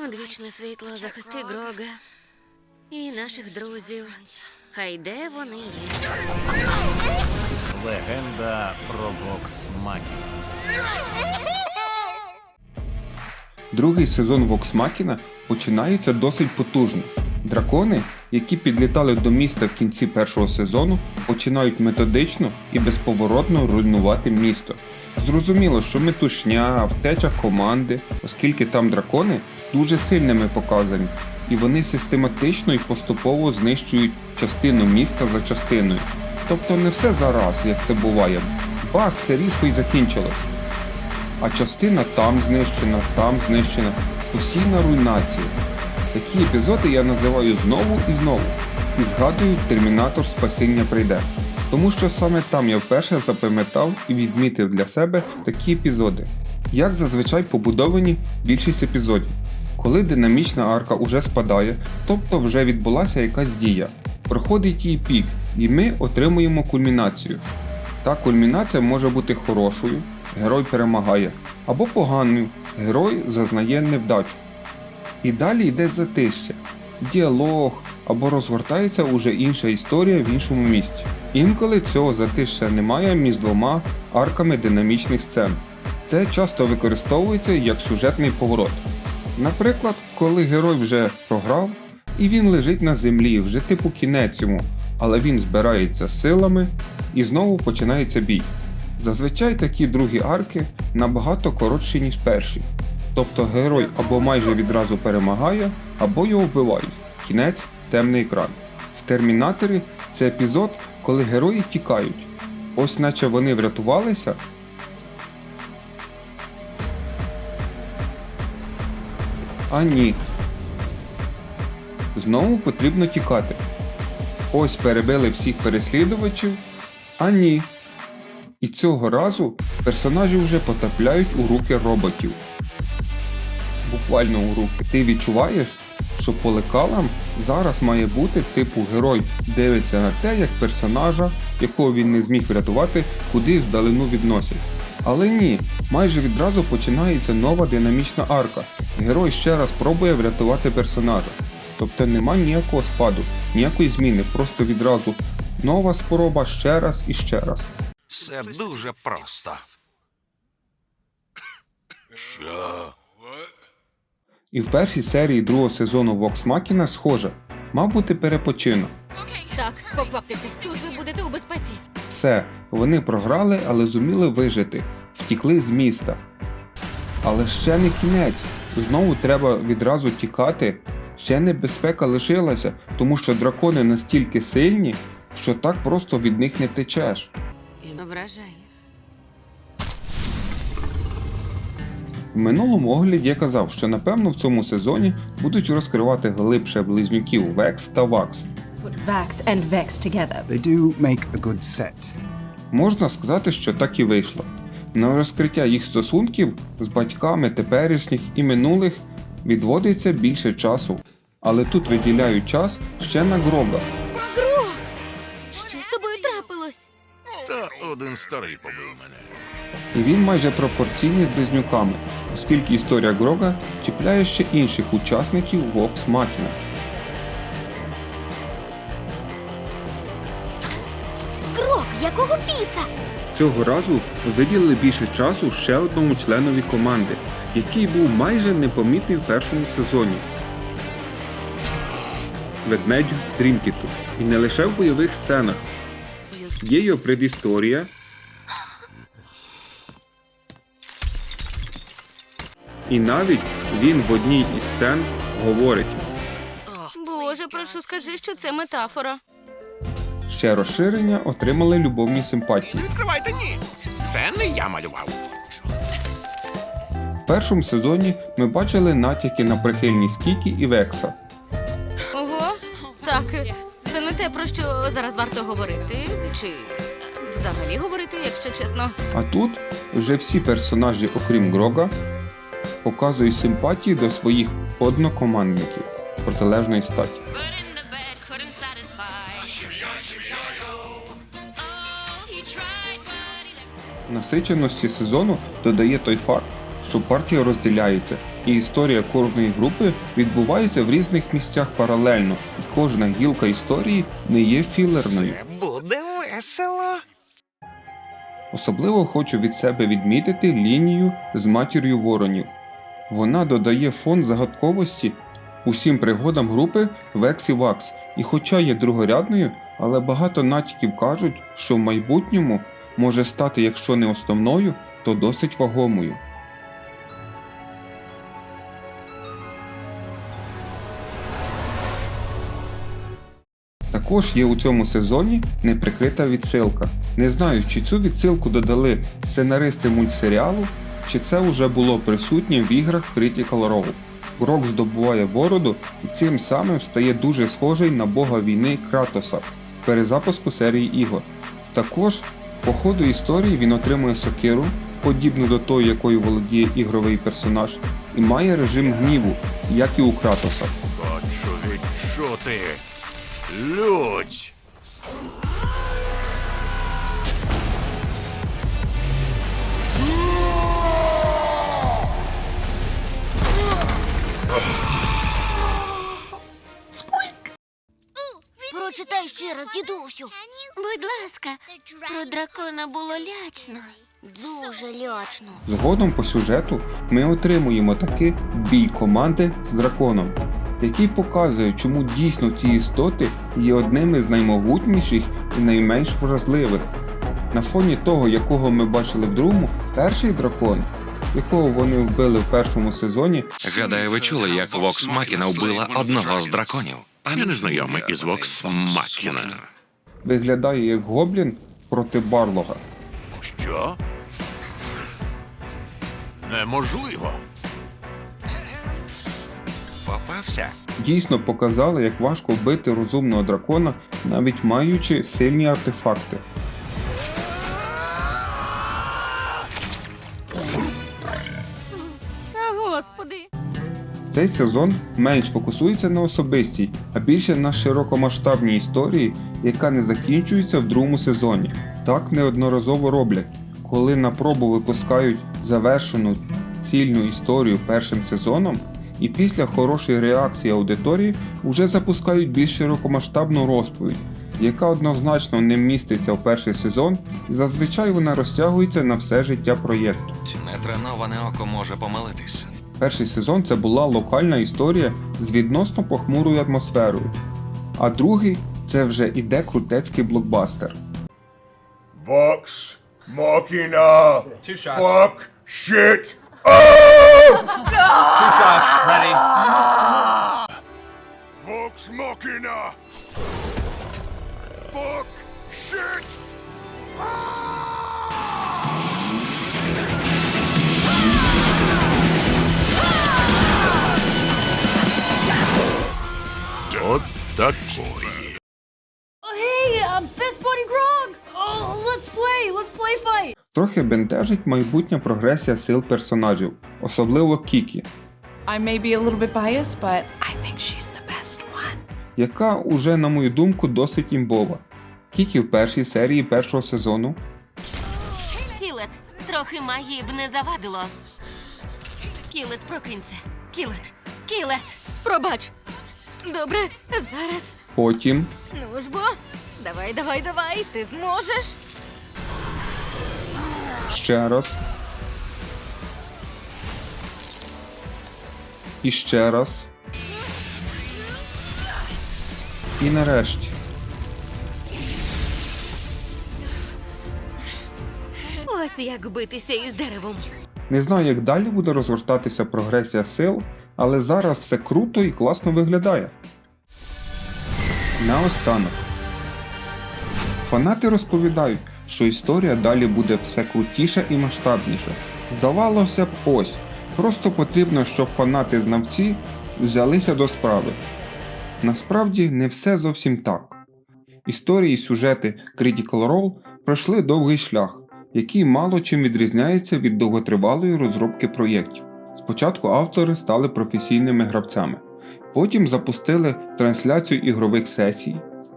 Одвічне світло захисти Грога і наших друзів. Хай де вони є. Легенда про Воксмакі. Другий сезон Machina починається досить потужно. Дракони, які підлітали до міста в кінці першого сезону, починають методично і безповоротно руйнувати місто. Зрозуміло, що метушня, втеча команди, оскільки там дракони дуже сильними показані, і вони систематично і поступово знищують частину міста за частиною. Тобто не все зараз, як це буває. Бах, все різко і закінчилось а частина там знищена, там знищена. Постійна руйнація. Такі епізоди я називаю знову і знову. І згадую Термінатор Спасіння прийде. Тому що саме там я вперше запам'ятав і відмітив для себе такі епізоди. Як зазвичай побудовані більшість епізодів. Коли динамічна арка уже спадає, тобто вже відбулася якась дія, проходить її пік, і ми отримуємо кульмінацію. Та кульмінація може бути хорошою, герой перемагає, або поганою, герой зазнає невдачу. І далі йде затища, діалог або розгортається уже інша історія в іншому місці. Інколи цього затища немає між двома арками динамічних сцен. Це часто використовується як сюжетний поворот. Наприклад, коли герой вже програв, і він лежить на землі, вже типу кінець йому, але він збирається силами і знову починається бій. Зазвичай такі другі арки набагато коротші, ніж перші. Тобто герой або майже відразу перемагає, або його вбивають. Кінець темний екран. В Термінаторі це епізод, коли герої тікають. Ось наче вони врятувалися. А ні. Знову потрібно тікати. Ось перебили всіх переслідувачів. А ні. І цього разу персонажі вже потрапляють у руки роботів. Буквально у руки. Ти відчуваєш, що по лекалам зараз має бути типу герой дивиться на те, як персонажа, якого він не зміг врятувати, кудись вдалину відносять. Але ні, майже відразу починається нова динамічна арка. Герой ще раз пробує врятувати персонажа. Тобто нема ніякого спаду, ніякої зміни, просто відразу нова спроба ще раз і ще раз. Все дуже просто. Що? І в першій серії другого сезону Vox Machina схоже, мав бути перепочинок. Так, покваптеся. Тут ви будете у безпеці. Все, вони програли, але зуміли вижити, втікли з міста. Але ще не кінець. Знову треба відразу тікати. Ще небезпека лишилася, тому що дракони настільки сильні, що так просто від них не течеш. Вражає. В минулому огляді я казав, що напевно в цьому сезоні будуть розкривати глибше близнюків Векс та Вакс. Put Vax and Vex together. They do make a good set. Можна сказати, що так і вийшло. На розкриття їх стосунків з батьками теперішніх і минулих відводиться більше часу, але тут виділяють час ще на Грога. Грок! Що з тобою трапилось? Та один старий побив мене. І він майже пропорційний з близнюками, оскільки історія Грога чіпляє ще інших учасників Vox Machina. Цього разу виділили більше часу ще одному членові команди, який був майже непомітний в першому сезоні. Ведмедю Дрімкіту. І не лише в бойових сценах. Є його предісторія. І навіть він в одній із сцен говорить Боже, прошу, скажи, що це метафора. Ще розширення отримали любовні симпатії. Відкривайте ні. Це не я малював. В першому сезоні ми бачили натяки на прихильність Кікі і Векса. Ого, так, це не те, про що зараз варто говорити, чи взагалі говорити, якщо чесно. А тут вже всі персонажі, окрім Грога, показують симпатії до своїх однокомандників протилежної статі. Насиченості сезону додає той факт, що партія розділяється, і історія кожної групи відбувається в різних місцях паралельно, і кожна гілка історії не є філерною. Це буде весело. Особливо хочу від себе відмітити лінію з матір'ю воронів. Вона додає фон загадковості усім пригодам групи Vex і Vax, і хоча є другорядною, але багато натяків кажуть, що в майбутньому може стати, якщо не основною, то досить вагомою. Також є у цьому сезоні неприкрита відсилка. Не знаю, чи цю відсилку додали сценаристи мультсеріалу, чи це вже було присутнє в іграх Critical Role. Грок здобуває бороду і цим самим стає дуже схожий на бога війни Кратоса перезапуску серії ігор. Також по ходу історії він отримує сокиру, подібну до тої, якою володіє ігровий персонаж, і має режим гніву, як і у Кратоса. Хочу відчути. Людь. Дідусю. Будь ласка, про дракона було лячно. Дуже лячно. Згодом по сюжету ми отримуємо таки бій команди з драконом, який показує, чому дійсно ці істоти є одними з наймогутніших і найменш вразливих. На фоні того, якого ми бачили в другому, перший дракон, якого вони вбили в першому сезоні, Гадаю, ви чули, як Вокс Макіна вбила одного з драконів. Я не знайомий із Вокс Макіна. виглядає як гоблін проти барлога. Що? Неможливо. Попався. Дійсно показали, як важко вбити розумного дракона, навіть маючи сильні артефакти. Господи. Цей сезон менш фокусується на особистій, а більше на широкомасштабній історії, яка не закінчується в другому сезоні. Так неодноразово роблять, коли на пробу випускають завершену цільну історію першим сезоном, і після хорошої реакції аудиторії вже запускають більш широкомасштабну розповідь, яка однозначно не міститься в перший сезон, і зазвичай вона розтягується на все життя проєкту. Нетреноване око може помилитись. Перший сезон це була локальна історія з відносно похмурою атмосферою, а другий це вже іде крутецький блокбастер. Vox Machina. Two shots. Fuck shit. Two shots. Ready. Vox Machina. Fuck shit. От такої. Hey, uh, Best Buddy Grog! Oh, let's play! Let's play fight! Трохи бентежить майбутня прогресія сил персонажів, особливо Кікі, I may be a little bit biased, but I think she's the best one. яка уже, на мою думку, досить імбова. Кікі в першій серії першого сезону Кілет, трохи магії б не завадило. Кілет, прокинься. Кілет, кілет. Пробач. Добре, зараз. потім Ну ж бо. Давай, давай, давай. Ти зможеш. ще раз. І ще раз. І нарешті. Ось як битися із деревом. Не знаю, як далі буде розгортатися прогресія сил, але зараз все круто і класно виглядає. Наостанок. Фанати розповідають, що історія далі буде все крутіша і масштабніша. Здавалося б, ось. Просто потрібно, щоб фанати-знавці взялися до справи. Насправді не все зовсім так. Історії і сюжети Critical Role пройшли довгий шлях, який мало чим відрізняється від довготривалої розробки проєктів. Спочатку автори стали професійними гравцями, потім запустили трансляцію ігрових сесій.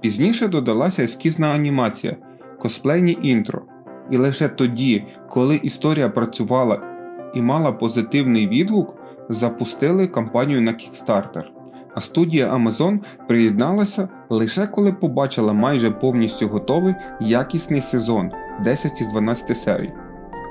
Пізніше додалася ескізна анімація, косплейні інтро. І лише тоді, коли історія працювала і мала позитивний відгук, запустили кампанію на Kickstarter. А студія Amazon приєдналася лише коли побачила майже повністю готовий якісний сезон 10 із 12 серій.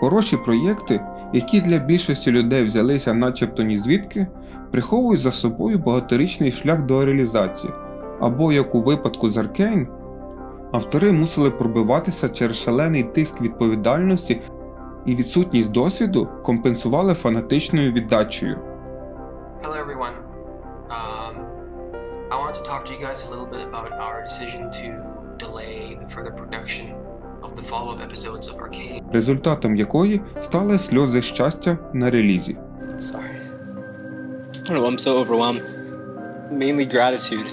Хороші проєкти, які для більшості людей взялися начебто ні звідки, приховують за собою багаторічний шлях до реалізації, або як у випадку з Arkane, автори мусили пробиватися через шалений тиск відповідальності і відсутність досвіду компенсували фанатичною віддачею. Hello, everyone. Um, I wanted to talk to you guys a little bit about our decision to delay the further production результатом якої стали сльози щастя на релізі. Sorry. I don't know, I'm so overwhelmed. Mainly gratitude.